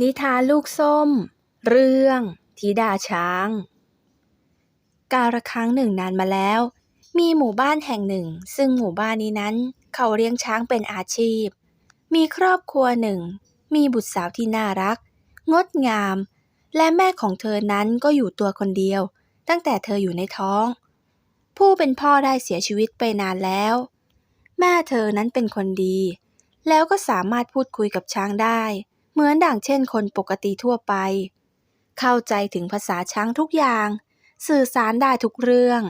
นิทานลูกส้ม เรื่องธิดาช้าง กาละครั้งหนึ่งนานมาแล้ว มีหมู่บ้านแห่งหนึ่ง ซึ่งหมู่บ้านนี้นั้น เขาเลี้ยงช้างเป็นอาชีพ มีครอบครัวหนึ่ง มีบุตรสาวที่น่ารัก งดงาม และแม่ของเธอนั้นก็อยู่ตัวคนเดียว ตั้งแต่เธออยู่ในท้อง ผู้เป็นพ่อได้เสียชีวิตไปนานแล้ว แม่เธอนั้นเป็นคนดี แล้วก็สามารถพูดคุยกับช้างได้ เหมือนดั่งเช่นคนปกติทั่วไป เข้าใจถึงภาษาช้างทุกอย่าง สื่อสารได้ทุกเรื่อง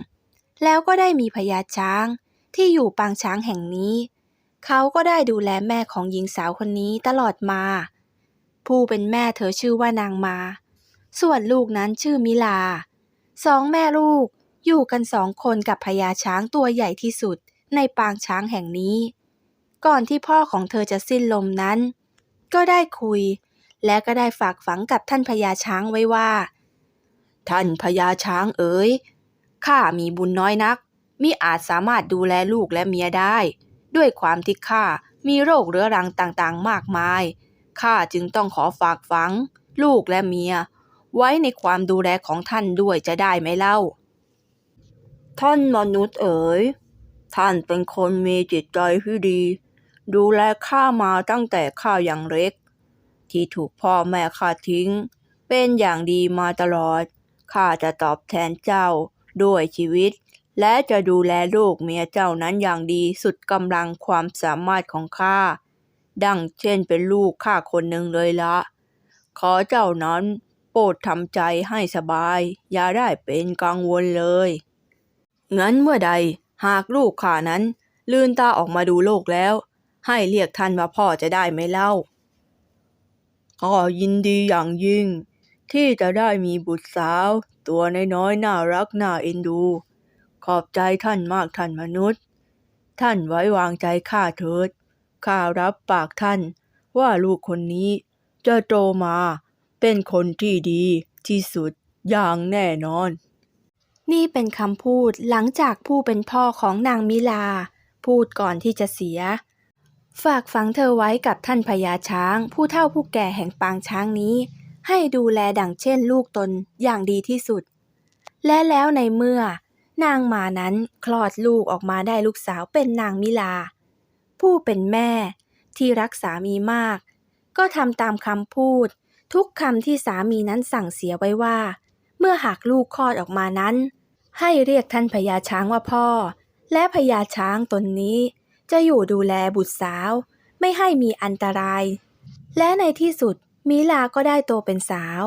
แล้วก็ได้มีพญาช้างที่อยู่ปางช้างแห่งนี้ เขาก็ได้ดูแลแม่ของหญิงสาวคนนี้ตลอดมา ผู้เป็นแม่เธอชื่อว่านางมา ส่วนลูกนั้นชื่อมิลา สองแม่ลูกอยู่กันสองคนกับพญาช้างตัวใหญ่ที่สุดในปางช้างแห่งนี้ ก่อนที่พ่อของเธอจะสิ้นลมนั้น ก็ได้คุย และก็ได้ฝากฝังกับท่านพญาช้างไว้ว่า ท่านพญาช้างเอ๋ยข้ามีบุญน้อยนักมิอาจสามารถดูแลลูกและเมียได้ ด้วยความที่ข้ามีโรคเรื้อรังต่างๆ มากมายข้าจึงต้องขอฝากฝัง ลูกและเมีย ไว้ในความดูแลของท่านด้วยจะได้ไหมเล่า ท่านมนุษย์เอ๋ยท่านเป็นคนมีจิตใจที่ดี ดูแลข้ามาตั้งแต่ข้ายังเล็ก ที่ถูกพ่อแม่ข้าทิ้ง เป็นอย่างดีมาตลอด ข้าจะตอบแทนเจ้าด้วยชีวิต และจะดูแลลูกเมียเจ้านั้นอย่างดีสุดกำลังความสามารถของข้า ดังเช่นเป็นลูกข้าคนหนึ่งเลยละ ขอเจ้านั้นโปรดทำใจให้สบาย อย่าได้เป็นกังวลเลยงั้นเมื่อใดหากลูกข้านั้น ลืนตาออกมาดูโลกแล้ว ให้เรียกท่านว่าพ่อจะได้ไหมเล่าข้ายินดีอย่างยิ่ง ที่จะได้มีบุตรสาว ตัวน้อยๆน่ารักน่าเอ็นดู ขอบใจท่านมากท่านมนุษย์ ท่านไว้วางใจข้าเถิดข้ารับปากท่านว่าลูกคนนี้จะโตมาเป็นคนที่ดีที่สุดอย่างแน่นอน นี่เป็นคำพูดหลังจากผู้เป็นพ่อของนางมิลา พูดก่อนที่จะเสีย ฝากฝังเธอไว้กับท่านพญาช้าง ผู้เฒ่าผู้แก่แห่งปางช้างนี้ ให้ดูแลดั่งเช่นลูกตนอย่างดีที่สุด และแล้วในเมื่อนางมานั้นคลอดลูกออกมาได้ลูกสาวเป็นนางมิลา ผู้เป็นแม่ที่รักสามีมาก ก็ทำตามคำพูด ทุกคำที่สามีนั้นสั่งเสียไว้ว่า เมื่อหากลูกคลอดออกมานั้น ให้เรียกท่านพญาช้างว่าพ่อ และพญาช้างตนนี้ จะอยู่ดูแลบุตรสาว ไม่ให้มีอันตราย และในที่สุดมิลาก็ได้โตเป็นสาว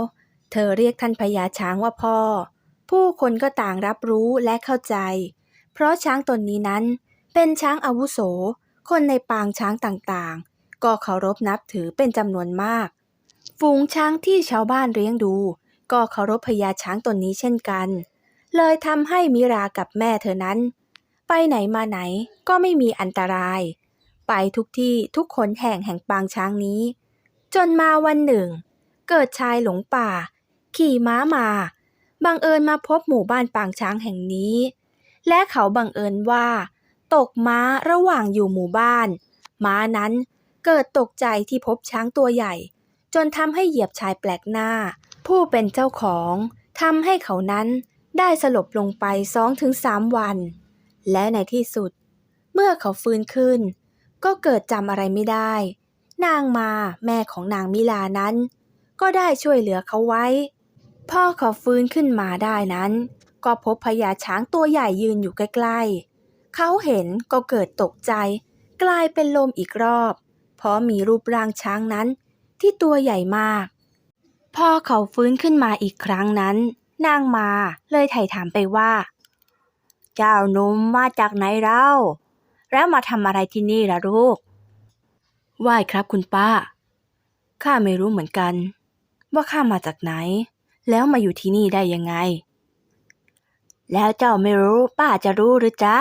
เธอเรียกท่านพญาช้างว่าพ่อ ผู้คนก็ต่างรับรู้และเข้าใจ เพราะช้างตนนี้นั้น เป็นช้างอาวุโส คนในปางช้างต่างๆ ก็เคารพนับถือเป็นจำนวนมาก ฝูงช้างที่ชาวบ้านเลี้ยงดู ก็เคารพพญาช้างตนนี้เช่นกัน เลยทำให้มิรากับแม่เธอนั้น ไปไหนมาไหนก็ไม่มีอันตราย ไปทุกที่ทุกคนแห่งแห่งปางช้างนี้ จนมาวันหนึ่ง เกิดชายหลงป่า ขี่ม้ามา บังเอิญมาพบหมู่บ้านปางช้างแห่งนี้ และเขาบังเอิญว่า ตกม้าระหว่างอยู่หมู่บ้าน ม้านั้นเกิดตกใจที่พบช้างตัวใหญ่ จนทำให้เหยียบชายแปลกหน้า ผู้เป็นเจ้าของทำให้เขานั้นได้สลบลงไปสองถึงสามวัน และในที่สุด เมื่อเขาฟื้นขึ้น ก็เกิดจำอะไรไม่ได้ นางมาแม่ของนางมิลานั้น ก็ได้ช่วยเหลือเขาไว้ พ่อเขาฟื้นขึ้นมาได้นั้น ก็พบพญาช้างตัวใหญ่ยืนอยู่ใกล้ๆ เขาเห็นก็เกิดตกใจ กลายเป็นลมอีกรอบ เพราะมีรูปร่างช้างนั้นที่ตัวใหญ่มากพ่อเขาฟื้นขึ้นมาอีกครั้งนั้น นางมาเลยไถ่ถามไปว่า เจ้าหนุ่มมาจากไหนเล่าแล้วมาทำอะไรที่นี่ล่ะลูกไหว้ครับคุณป้า ข้าไม่รู้เหมือนกัน ว่าข้ามาจากไหน แล้วมาอยู่ที่นี่ได้ยังไง แล้วเจ้าไม่รู้ป้าจะรู้หรือจ๊ะ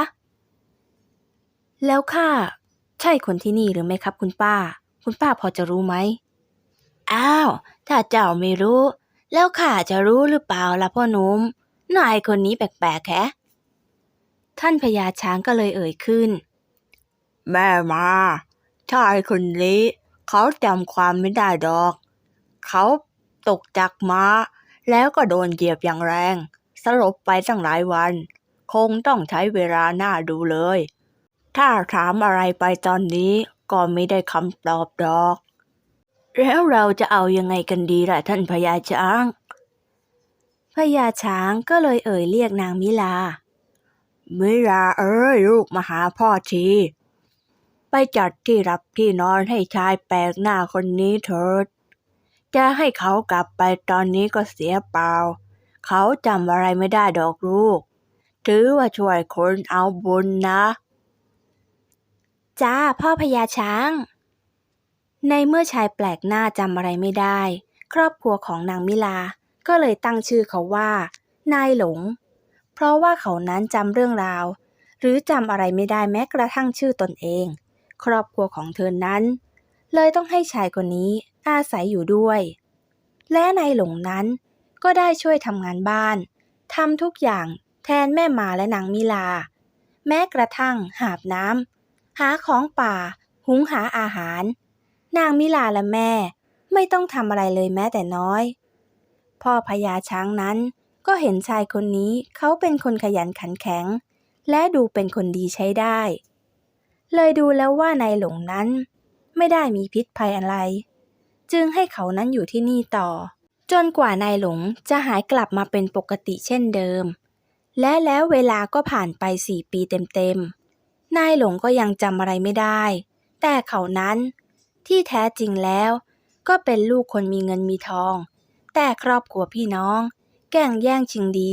แล้วข้าใช่คนที่นี่หรือไม่ครับคุณป้า คุณป้าพอจะรู้ไหม อ้าว ถ้าเจ้าไม่รู้ แล้วข้าจะรู้หรือเปล่าล่ะพ่อหนุ่มนายคนนี้แปลกๆแฮะ ท่านพญาช้างก็เลยเอ่ยขึ้น แม่มาชายคนนี้เขาจำความไม่ได้ดอก เขาตกจากม้า แล้วก็โดนเหยียบอย่างแรง สลบไปตั้งหลายวัน คงต้องใช้เวลาหน้าดูเลย ถ้าถามอะไรไปตอนนี้ก็ไม่ได้คำตอบดอก แล้วเราจะเอายังไงกันดีล่ะท่านพญาช้างพญาช้างก็เลยเอ่ยเรียกนางมิลา มิราเอ้ยลูกมาหาพ่อที ไปจัดที่รับที่นอนให้ชายแปลกหน้าคนนี้เถิด จะให้เขากลับไปตอนนี้ก็เสียเปล่า เขาจำอะไรไม่ได้ดอกลูก ถือว่าช่วยคนเอาบุญนะ จ้าพ่อพญาช้าง ในเมื่อชายแปลกหน้าจำอะไรไม่ได้ ครอบครัวของนางมิลา ก็เลยตั้งชื่อเขาว่า นายหลง เพราะว่าเขานั้นจำเรื่องราว หรือจำอะไรไม่ได้แม้กระทั่งชื่อตนเอง ครอบครัวของเธอนั้น เลยต้องให้ชายคนนี้อาศัยอยู่ด้วย และนายหลงนั้นก็ได้ช่วยทำงานบ้านทำทุกอย่างแทนแม่มาและนางมิลา แม้กระทั่งหาบน้ำหาของป่า หุงหาอาหาร นางมิลาและแม่ไม่ต้องทำอะไรเลยแม้แต่น้อย พ่อพญาช้างนั้น ก็เห็นชายคนนี้เขาเป็นคนขยันขันแข็ง และดูเป็นคนดีใช้ได้ เลยดูแล้วว่านายหลงนั้น ไม่ได้มีพิษภัยอะไร จึงให้เขานั้นอยู่ที่นี่ต่อ จนกว่านายหลงจะหายกลับมาเป็นปกติเช่นเดิม และแล้วเวลาก็ผ่านไปสี่ปีเต็มๆนายหลงก็ยังจำอะไรไม่ได้ แต่เขานั้นที่แท้จริงแล้ว ก็เป็นลูกคนมีเงินมีทอง แต่ครอบครัวพี่น้อง แก่งแย่งชิงดี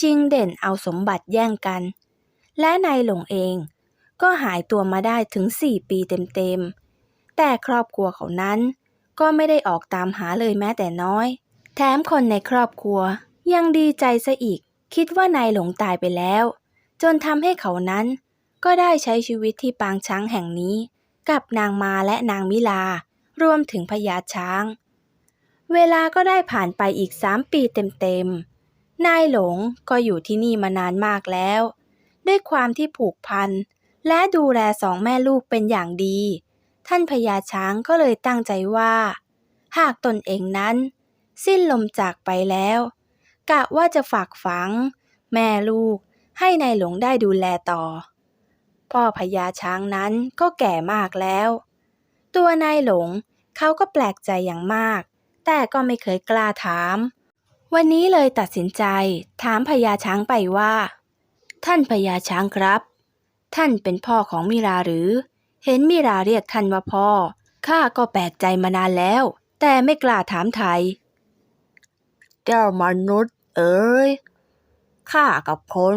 ชิงเด่นเอาสมบัติแย่งกัน และนายหลงเอง ก็หายตัวมาได้ถึงสี่ปีเต็มๆ แต่ครอบครัวเขานั้น ก็ไม่ได้ออกตามหาเลยแม้แต่น้อย แถมคนในครอบครัวยังดีใจซะอีก คิดว่านายหลงตายไปแล้ว จนทำให้เขานั้นก็ได้ใช้ชีวิตที่ปางช้างแห่งนี้ กับนางมาและนางมิลา รวมถึงพญาช้าง เวลาก็ได้ผ่านไปอีกสามปีเต็มๆ นายหลงก็อยู่ที่นี่มานานมากแล้ว ด้วยความที่ผูกพัน และดูแลสองแม่ลูกเป็นอย่างดี ท่านพญาช้างก็เลยตั้งใจว่า หากตนเองนั้น สิ้นลมจากไปแล้ว กะว่าจะฝากฝัง แม่ลูกให้ในายหลงได้ดูแลต่อ พ่อพญาช้างนั้นก็แก่มากแล้ว ตัวนายหลงเขาก็แปลกใจอย่างมาก แต่ก็ไม่เคยกล้าถาม วันนี้เลยตัดสินใจ ถามพญาช้างไปว่า ท่านพญาช้างครับ ท่านเป็นพ่อของมิราหรือ เห็นมิราเรียกท่านว่าพ่อ ข้าก็แปลกใจมานานแล้ว แต่ไม่กล้าถามไทย เจ้ามนุษย์ เอ๋ย ข้ากับคน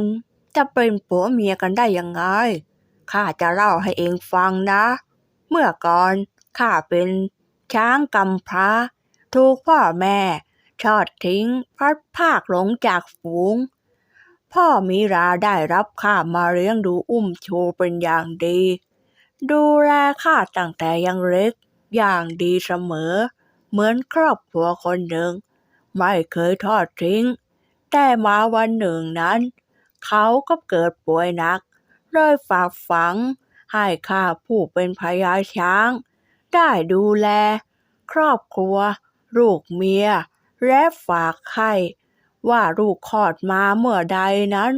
จะเป็นผัวเมียกันได้ยังไง ข้าจะเล่าให้เองฟังนะ เมื่อก่อนข้าเป็นช้างกำพร้า ถูกพ่อแม่ทอดทิ้งพลัดพากหลงจากฝูง พ่อมีราได้รับข้ามาเลี้ยงดูอุ้มชูเป็นอย่างดี ดูแลข้าตั้งแต่ยังเล็กอย่างดีเสมอ เหมือนครอบครัวคนหนึ่ง ไม่เคยทอดทิ้ง แต่มาวันหนึ่งนั้น เขาก็เกิดป่วยหนักเลยฝากฝัง ให้ข้าผู้เป็นพญาช้าง ได้ดูแล ครอบครัว ลูกเมีย และฝากให้ว่าลูกคลอดมาเมื่อใดนั้น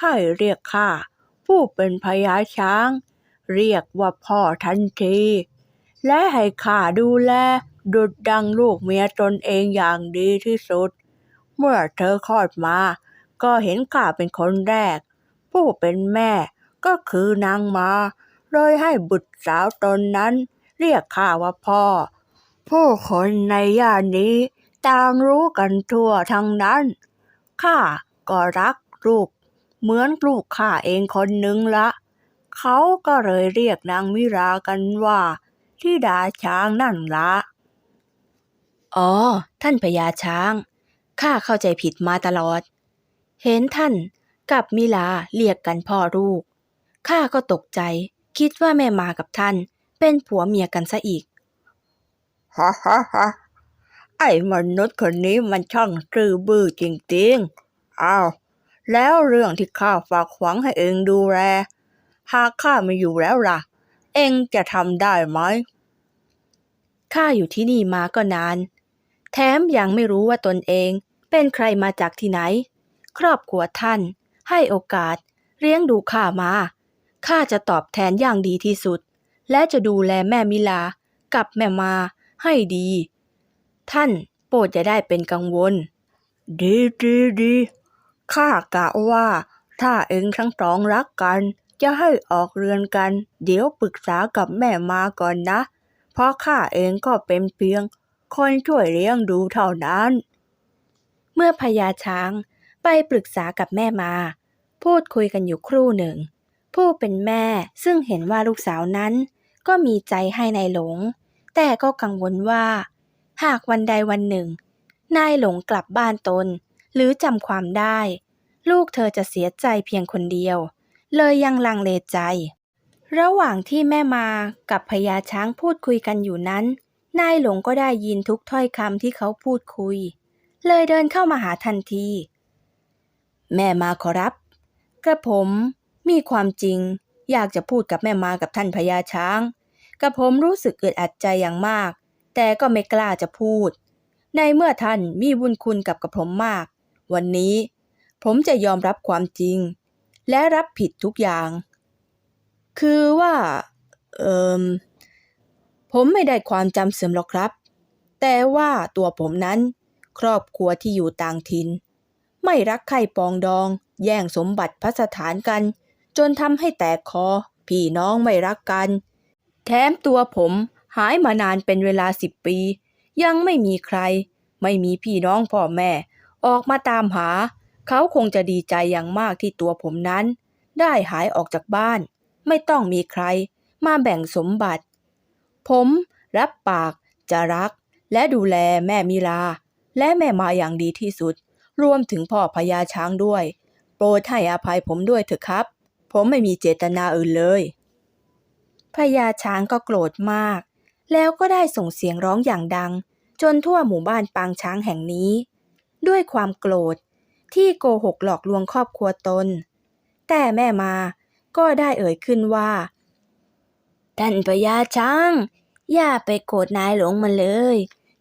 ให้เรียกข้าผู้เป็นพญาช้าง เรียกว่าพ่อทันที และให้ข้าดูแลดุดดังลูกเมียตนเองอย่างดีที่สุด เมื่อเธอคลอดมา ก็เห็นข้าเป็นคนแรก ผู้เป็นแม่ก็คือนางมา เลยให้บุตรสาวตนนั้น เรียกข้าว่าพ่อ ผู้คนในย่านนี้ต่างรู้กันทั่วทั้งนั้น ข้าก็รักลูก เหมือนลูกข้าเองคนหนึ่งละ เขาก็เลยเรียกนางมิรากันว่าที่ดาช้างนั่นละ อ๋อ ท่านพญาช้าง ข้าเข้าใจผิดมาตลอด เห็นท่านกับมิลาเรียกกันพ่อลูก ข้าก็ตกใจ คิดว่าแม่มากับท่าน เป็นผัวเมียกันซะอีก ฮ่าฮ่าฮ่าไอ้มนุษย์คนนี้มันช่างซื่อบื้อจริงๆ อ้าว แล้วเรื่องที่ข้าฝากหวังให้เองดูแล หากข้าไม่อยู่แล้วล่ะ เองจะทำได้ไหม ข้าอยู่ที่นี่มาก็นาน แถมยังไม่รู้ว่าตนเองเป็นใครมาจากที่ไหน ครอบครัวท่าน ให้โอกาส เลี้ยงดูข้ามา ข้าจะตอบแทนอย่างดีที่สุด และจะดูแลแม่มิลากับแม่มา ให้ดี ท่านโปรดจะได้เป็นกังวล ดีดีดีข้ากะว่า ถ้าเองทั้งสองรักกัน จะให้ออกเรือนกัน เดี๋ยวปรึกษากับแม่มาก่อนนะ เพราะข้าเองก็เป็นเพียง คนช่วยเลี้ยงดูเท่านั้น เมื่อพญาช้างไปปรึกษากับแม่มา พูดคุยกันอยู่ครู่หนึ่ง ผู้เป็นแม่ซึ่งเห็นว่าลูกสาวนั้น ก็มีใจให้นายหลง แต่ก็กังวลว่า หากวันใดวันหนึ่ง นายหลงกลับบ้านตน หรือจำความได้ ลูกเธอจะเสียใจเพียงคนเดียว เลยยังลังเลใจ ระหว่างที่แม่มากับพญาช้างพูดคุยกันอยู่นั้น นายหลงก็ได้ยินทุกถ้อยคำที่เขาพูดคุย เลยเดินเข้ามาหาทันที แม่มาขอรับ กระผมมีความจริง อยากจะพูดกับแม่มากับท่านพญาช้าง กระผมรู้สึกอึดอัดใจอย่างมาก แต่ก็ไม่กล้าจะพูด ในเมื่อท่านมีบุญคุณกับกระผมมาก วันนี้ ผมจะยอมรับความจริง และรับผิดทุกอย่าง คือว่า เอิมผมไม่ได้ความจำเสื่อมหรอกครับ แต่ว่าตัวผมนั้น ครอบครัวที่อยู่ต่างถิ่นไม่รักใครปองดอง แย่งสมบัติพระสถานกัน จนทำให้แตกคอ พี่น้องไม่รักกัน แถมตัวผมหายมานานเป็นเวลาสิบปี ยังไม่มีใคร ไม่มีพี่น้องพ่อแม่ ออกมาตามหา เขาคงจะดีใจอย่างมากที่ตัวผมนั้น ได้หายออกจากบ้าน ไม่ต้องมีใคร มาแบ่งสมบัติ ผมรับปากจะรัก และดูแลแม่มิลา และแม่มาอย่างดีที่สุด รวมถึงพ่อพญาช้างด้วย โปรดให้อภัยผมด้วยเถอะครับ ผมไม่มีเจตนาอื่นเลย พญาช้างก็โกรธมาก แล้วก็ได้ส่งเสียงร้องอย่างดัง จนทั่วหมู่บ้านปางช้างแห่งนี้ ด้วยความโกรธที่โกหกหลอกลวงครอบครัวตน แต่แม่มาก็ได้เอ่ยขึ้นว่า ท่านพญาช้าง อย่าไปโกรธนายหลงมันเลย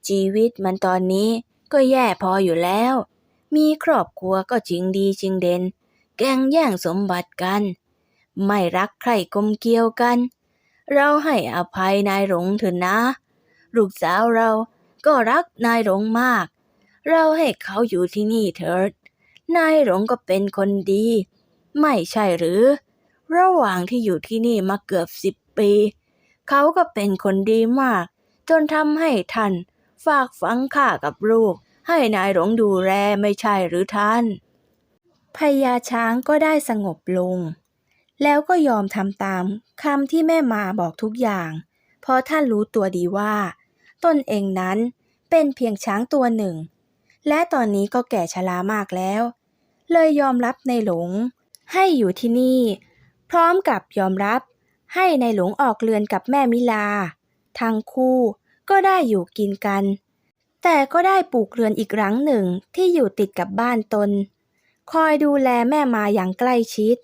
ชีวิตมันตอนนี้ก็แย่พออยู่แล้ว มีครอบครัวก็จริงดีจริงเด่น แกงแย่งสมบัติกัน ไม่รักใครกลมเกลียวกัน เราให้อภัยนายหลงเถอะนะ ลูกสาวเราก็รักนายหลงมาก เราให้เขาอยู่ที่นี่เถิด นายหลงก็เป็นคนดี ไม่ใช่หรือ ระหว่างที่อยู่ที่นี่มาเกือบสิบปี เขาก็เป็นคนดีมาก จนทำให้ท่านฝากฝังข้ากับลูก ให้นายหลงดูแลไม่ใช่หรือท่านพญาช้างก็ได้สงบลง แล้วก็ยอมทำตามคำที่แม่มาบอกทุกอย่าง เพราะท่านรู้ตัวดีว่า ตนเองนั้นเป็นเพียงช้างตัวหนึ่ง และตอนนี้ก็แก่ชรามากแล้ว เลยยอมรับในหลง ให้อยู่ที่นี่ พร้อมกับยอมรับ ให้ในหลงออกเรือนกับแม่มิลา ทั้งคู่ก็ได้อยู่กินกัน แต่ก็ได้ปลูกเรือนอีกหลังหนึ่งที่อยู่ติดกับบ้านตน คอยดูแลแม่มาอย่างใกล้ชิด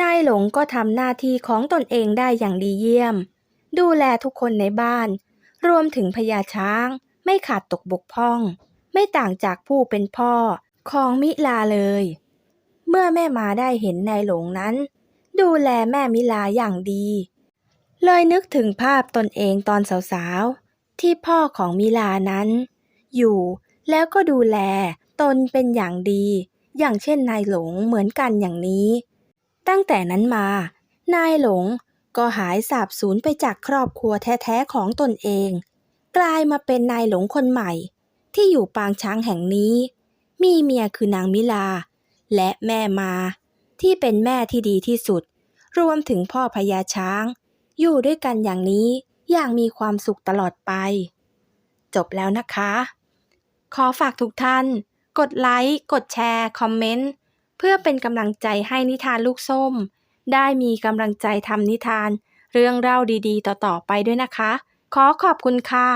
นายหลงก็ทำหน้าที่ของตนเองได้อย่างดีเยี่ยม ดูแลทุกคนในบ้าน รวมถึงพญาช้าง ไม่ขาดตกบกพร่อง ไม่ต่างจากผู้เป็นพ่อของมิลาเลย เมื่อแม่มาได้เห็นนายหลงนั้น ดูแลแม่มิลาอย่างดี เลยนึกถึงภาพตนเองตอนสาวๆ ที่พ่อของมิลานั้น อยู่แล้วก็ดูแลตนเป็นอย่างดี อย่างเช่นนายหลงเหมือนกันอย่างนี้ ตั้งแต่นั้นมา นายหลงก็หายสาบสูญไปจากครอบครัวแท้ๆของตนเอง กลายมาเป็นนายหลงคนใหม่ ที่อยู่ปางช้างแห่งนี้ มีเมียคือนางมิลา และแม่มา ที่เป็นแม่ที่ดีที่สุด รวมถึงพ่อพญาช้าง อยู่ด้วยกันอย่างนี้อย่างมีความสุขตลอดไป จบแล้วนะคะ ขอฝากทุกท่าน กดไลค์ กดแชร์ คอมเมนต์ พื่อเป็นกำลังใจให้นิทานลูกส้ม ได้มีกำลังใจทำนิทาน เรื่องเล่าดีๆ ต่อๆไปด้วยนะคะ ขอขอบคุณค่ะ